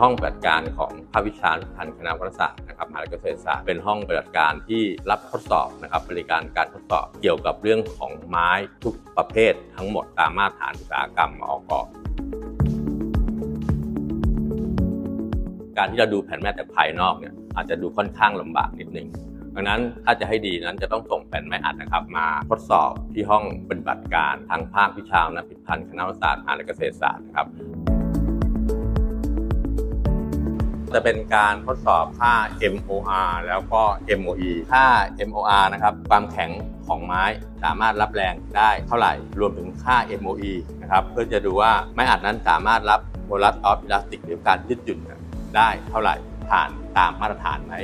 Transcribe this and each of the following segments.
ห้องปฏิบัติการของภาควิชาพันธ์คณะวารสารนะครับมหาวิทยาลัยเกษตรศาสตร์เป็นห้องปฏิบัติการที่รับทดสอบนะครับบริการการทดสอบเกี่ยวกับเรื่องของไม้ทุกประเภททั้งหมดตามมาตรฐานอุตสาหกรรมมอกการที่เราดูแผ่นแม่แต่ภายนอกเนี่ยอาจจะดูค่อนข้างลำบากนิดนึงดังนั้นถ้าจะให้ดีนั้นจะต้องส่งแผ่นไม้อัดนะครับ มาทดสอบที่ห้องปฏิบัติการทางภาควิชานะพิพันธ์คณะวิทยาศาสตร์มหาวิทยาลัยเกษตรศาสตร์นะครับ จะเป็นการทดสอบค่า MOR แล้วก็ MOE ค่า MOR นะครับความแข็งของไม้สามารถรับแรงได้เท่าไหร่ รวมถึงค่า MOE นะครับเพื่อจะดูว่าไม้อัดนั้นสามารถรับโ o ลัสออฟอิลาสติกหรือการยืดหยุ่นได้เท่าไหร่ผ่านตามมาตรฐานไหม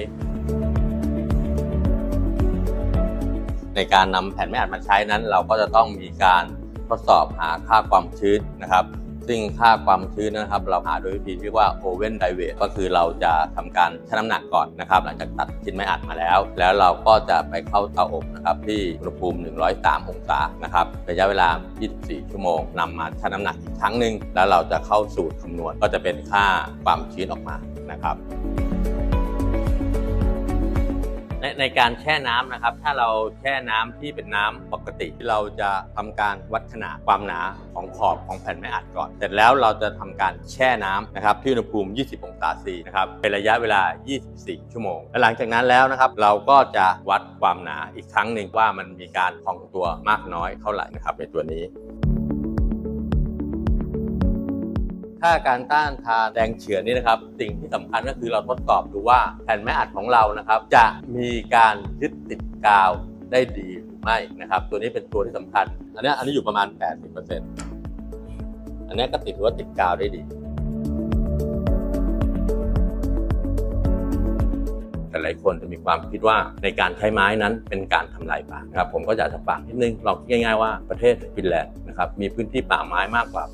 ในการนำแผ่นไม้อัดมาใช้นั้น เราก็จะต้องมีการทดสอบหาค่าความชื้นนะครับ ซึ่งค่าความชื้นนะครับ เราหาโดยวิธีเรียกว่าโอเว่นไดเวทก็คือเราจะทำการชั่งน้ำหนักก่อนนะครับ หลังจากตัดชิ้นไม้อัดมาแล้ว แล้วเราก็จะไปเข้าเตาอบนะครับที่อุณหภูมิ 103 องศานะครับระยะเวลา 24 ชั่วโมงนำมาชั่งน้ำหนักอีกครั้งหนึ่งแล้วเราจะเข้าสูตรคำนวณก็จะเป็นค่าความชื้นออกมานะครับ ในในการแช่น้ำนะครับ ถ้าเราแช่น้ำที่เป็นน้ำปกติ เราจะทำการวัดขนาดความหนาของขอบของแผ่นไม้อัดก่อน เสร็จแล้วเราจะทำการแช่น้ำนะครับที่อุณหภูมิ 20 องศาซีนะครับเป็นระยะเวลา 24 ชั่วโมง และหลังจากนั้นแล้วนะครับ เราก็จะวัดความหนาอีกครั้งหนึ่งว่ามันมีการพองตัวมากน้อยเท่าไหร่นะครับในตัวนี้ ถ้าการต้านทานแรงเฉือนนี่นะครับ สิ่งที่สำคัญก็คือเราทดสอบดูว่าแผ่นไม้อัดของเรานะครับ จะมีการยึดติดกาวได้ดีหรือไม่นะครับ ตัวนี้เป็นตัวที่สำคัญ อันนี้อันนี้อยู่ประมาณ 80%อันเนี้ก็ติดว่าติดกาวได้ดี ลายคนจะมีความคิดว่าในการใช้ไม้นั้นเป็นการทำลายป่านะครับผมก็อยากจะฝากนิดนึงลองคิดง่ายๆว่าประเทศฟินแลนด์นะครับมีพื้นที่ป่าไม้มากกว่า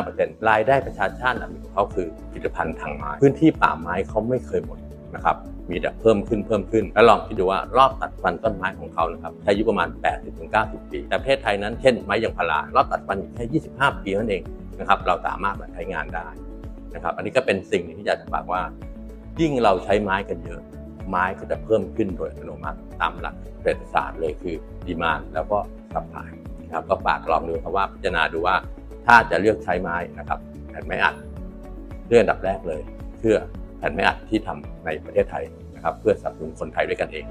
65%รายได้ประชาชาติอันดับของเขาคือผลิตภัณฑ์ทางไม้ พื้นที่ป่าไม้เขาไม่เคยหมดนะครับมีแต่เพิ่มขึ้นเพิ่มขึ้น แล้วลองคิดดูว่ารอบตัดฟันต้นไม้ของเขานะครับใช้อายุประมาณ 80-90 ปี แต่ประเทศไทยนั้นเช่นไม้ยางพารารอบตัดฟันอยู่แค่ 25 ปีนั่นเองนะครับเราสามารถมาใช้งานได้นะครับอันนี้ก็เป็นสิ่งหนึ่งที่อยากจะฝากว่า ยิ่งเราใช้ไม้กันเยอะ ไม้ก็จะเพิ่มขึ้นโดยอัตโนมัติตามหลักเศรษฐศาสตร์เลยคือดีมานแล้วก็สัพพายนะครับก็ฝากลองดูครับว่าพิจารณาดูว่าถ้าจะเลือกใช้ไม้นะครับแผ่นไม้อัดเรื่องอันดับแรกเลยเพื่อแผ่นไม้อัดที่ทำในประเทศไทยนะครับ เพื่อสนับสนุนคนไทยด้วยกันเอง